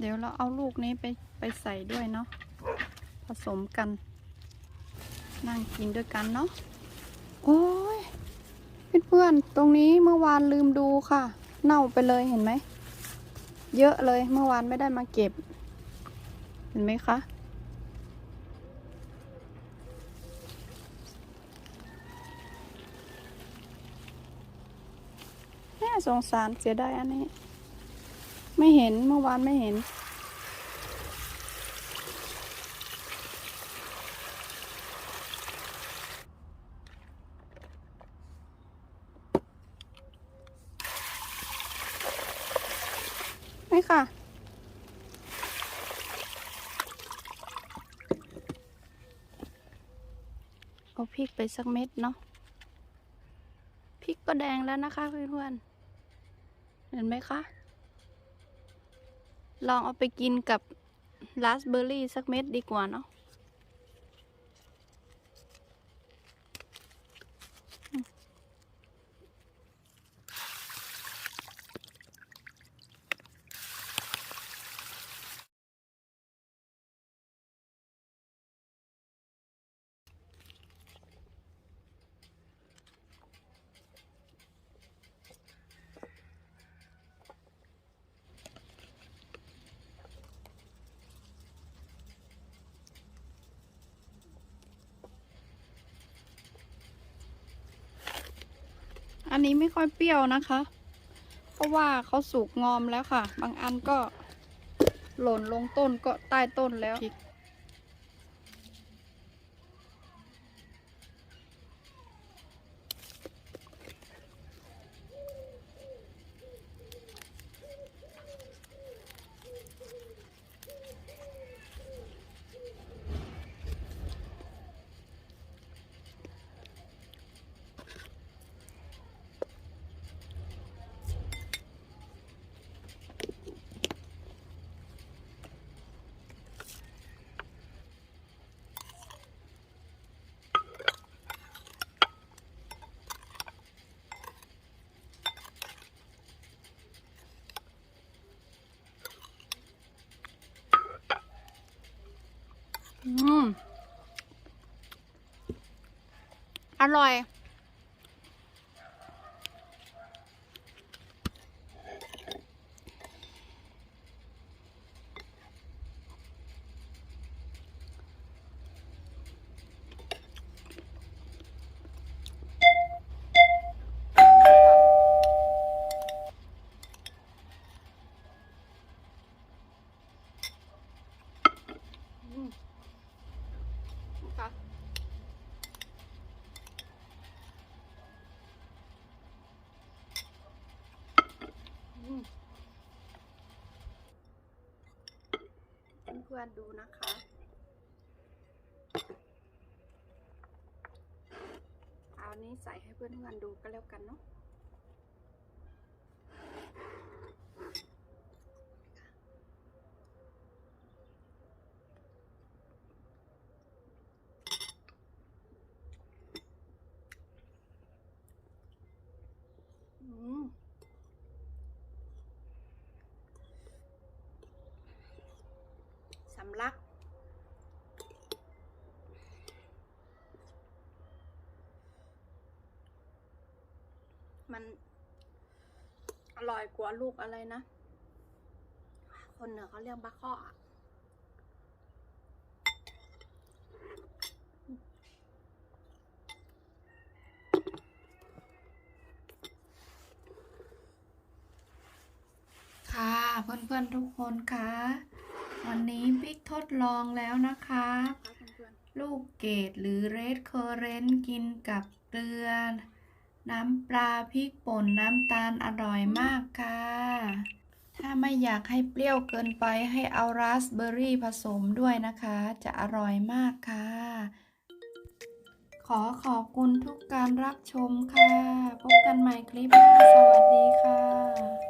เดี๋ยวเราเอาลูกนี้ไปไปใส่ด้วยเนาะผสมกัน นั่งกินด้วยกันเนาะโอ้ยเพื่อนๆตรงนี้เมื่อวานลืมดูค่ะ เน่าไปเลยเห็นไหม เยอะเลยเมื่อวานไม่ได้มาเก็บ เห็นไหมคะน่าสงสารเสียดายอันนี้ ไม่เห็นเมื่อวานไม่เห็น ไม่ค่ะเอาพริกไปสักเม็ดเนาะพริกก็แดงแล้วนะคะเพื่อนๆเห็นไหมคะ ลองเอาไปกินกับราสเบอร์รี่สักเม็ดดีกว่าเนาะ อันนี้ไม่ค่อยเปรี้ยวนะคะ เพราะว่าเขาสุกงอมแล้วค่ะ บางอันก็หล่นลงต้นก็ใต้ต้นแล้วพริก อืมอร่อย คะเพื่อนๆดูนะคะ เอานี้ใส่ให้เพื่อนๆดูก็แล้วกันเนาะ อืมสำลัก มันอร่อยกว่าลูกอะไรนะ คนเหนือเขาเรียกบะข้ออะค่ะเพื่อนๆทุกคนคะ วันนี้บิ๊กทดลองแล้วนะคะ ลูกเกดหรือเรดเคอร์เรนต์กินกับเกลือ น้ำปลาพริกป่นน้ำตาลอร่อยมากค่ะ ถ้าไม่อยากให้เปรี้ยวเกินไปให้เอาราสเบอร์รี่ผสมด้วยนะคะ จะอร่อยมากค่ะ ขอขอบคุณทุกการรับชมค่ะ พบกันใหม่คลิปหน้า สวัสดีค่ะ